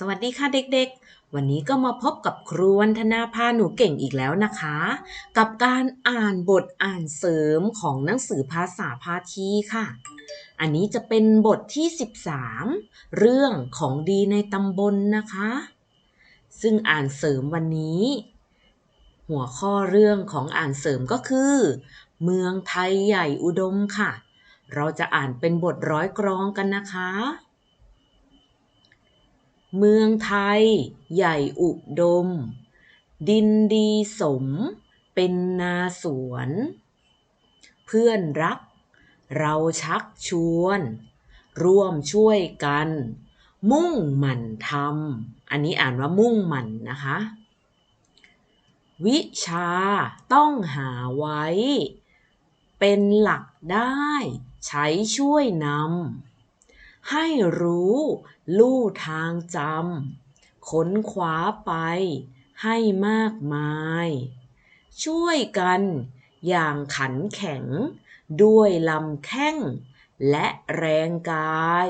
สวัสดีค่ะเด็กๆ วันนี้ก็มาพบกับครูวันธนาพาหนูเก่งอีกแล้วนะคะ กับการอ่านบทอ่านเสริมของหนังสือภาษาพาทีค่ะ อันนี้จะเป็นบทที่ 13 เรื่องของดีในตำบลนะคะ ซึ่งอ่านเสริมวันนี้ หัวข้อเรื่องของอ่านเสริมก็คือ เมืองไทยใหญ่อุดมค่ะ เราจะอ่านเป็นบทร้อยกรองกันนะคะ เมืองไทยใหญ่อุดม ดินดีสม เป็นนาสวน เพื่อนรัก เราชักชวน ร่วมช่วยกัน มุ่งหมั่นทำอันนี้อ่านว่ามุ่งหมั่นนะคะ วิชาต้องหาไว้ เป็นหลักได้ ใช้ช่วยนำ ให้รู้ ลู่ทางจำค้นคว้าไป ให้มากมาย ช่วยกัน อย่างขันแข็ง ด้วยลำแข้ง และแรงกาย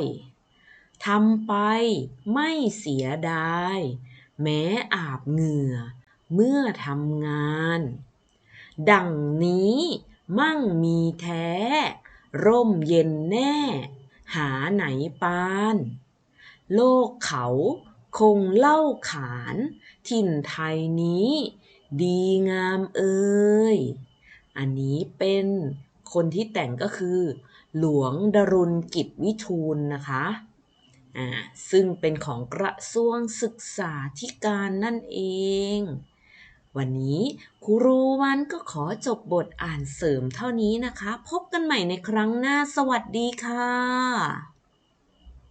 ทำไปไม่เสียดาย แม้อาบเหงื่อ เมื่อทำงาน ดังนี้มั่งมีแท้ ร่มเย็นแน่ หาไหนปาน โลกเขาคงเล่าขาน ถิ่นไทยนี้ ดีงามเอ่ย อันนี้เป็นคนที่แต่งก็คือ หลวงดรุณกิจวิทูลนะคะอ่าซึ่งเป็นของกระทรวงศึกษาธิการนั่นเอง วันนี้ครูวันก็ขอจบบทอ่านเสริมเท่านี้นะคะ พบกันใหม่ในครั้งหน้าสวัสดีค่ะ